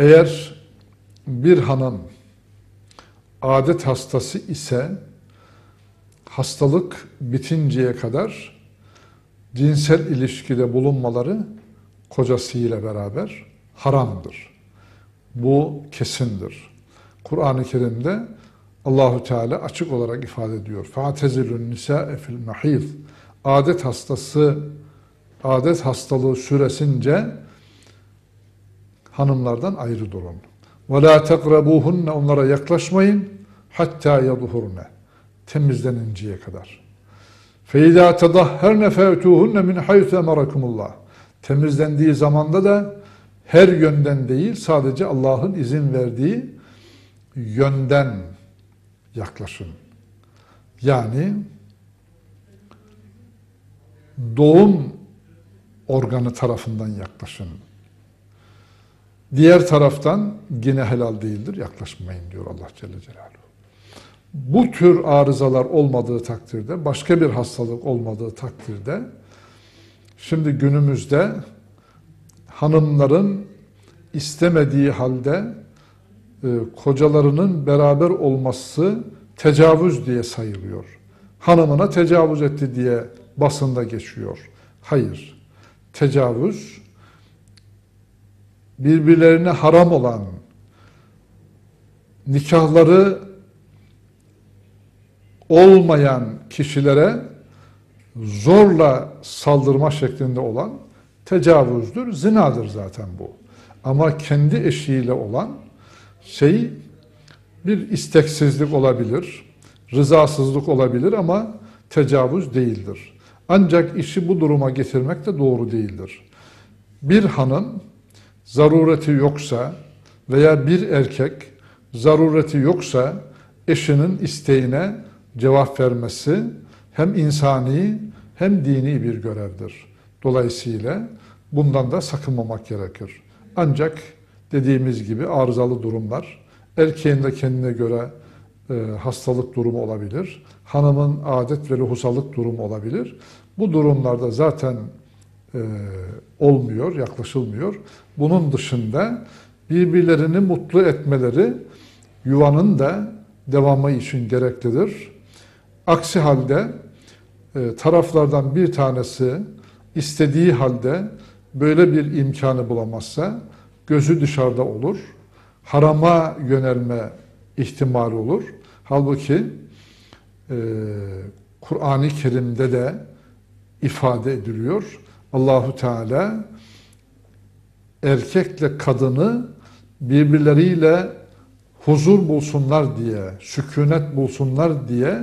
Eğer bir hanım adet hastası ise hastalık bitinceye kadar cinsel ilişkide bulunmaları kocasıyla beraber haramdır. Bu kesindir. Kur'an-ı Kerim'de Allahu Teala açık olarak ifade ediyor. Fa'tezilun nisa'e fil mahid. Adet hastası adet hastalığı süresince hanımlardan ayrı durun. Ve la tekrabuhunne onlara yaklaşmayın hatta yaduhurne. Temizleninceye kadar. Feyda tedahherne fe'tuhunne min haythu emarakumullah. Temizlendiği zamanda da her yönden değil sadece Allah'ın izin verdiği yönden yaklaşın. Yani doğum organı tarafından yaklaşın. Diğer taraftan yine helal değildir, yaklaşmayın diyor Allah Celle Celaluhu. Bu tür arızalar olmadığı takdirde, başka bir hastalık olmadığı takdirde, şimdi günümüzde hanımların istemediği halde e, kocalarının beraber olması tecavüz diye sayılıyor. Hanımına tecavüz etti diye basında geçiyor. Hayır. Tecavüz birbirlerine haram olan nikahları olmayan kişilere zorla saldırma şeklinde olan tecavüzdür, zinadır zaten bu. Ama kendi eşiyle olan şey bir isteksizlik olabilir, rızasızlık olabilir ama tecavüz değildir. Ancak işi bu duruma getirmek de doğru değildir. Bir hanım zarureti yoksa veya bir erkek zarureti yoksa eşinin isteğine cevap vermesi hem insani hem dini bir görevdir. Dolayısıyla bundan da sakınmamak gerekir. Ancak dediğimiz gibi arızalı durumlar, erkeğin de kendine göre e, hastalık durumu olabilir, hanımın adet ve lohusalık durumu olabilir. Bu durumlarda zaten olmuyor, yaklaşılmıyor. Bunun dışında birbirlerini mutlu etmeleri yuvanın da devamı için gereklidir. Aksi halde e, taraflardan bir tanesi istediği halde böyle bir imkanı bulamazsa gözü dışarıda olur. Harama yönelme ihtimali olur. Halbuki e, Kur'an-ı Kerim'de de ifade ediliyor. Allahu Teala erkekle kadını birbirleriyle huzur bulsunlar diye, sükunet bulsunlar diye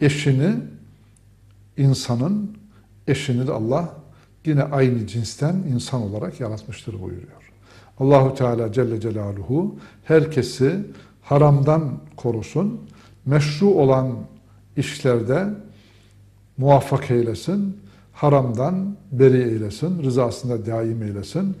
eşini, insanın eşini de Allah yine aynı cinsten insan olarak yaratmıştır buyuruyor. Allahu Teala Celle Celaluhu herkesi haramdan korusun, meşru olan işlerde muvaffak eylesin, haramdan beri eylesin, rızasında daim eylesin.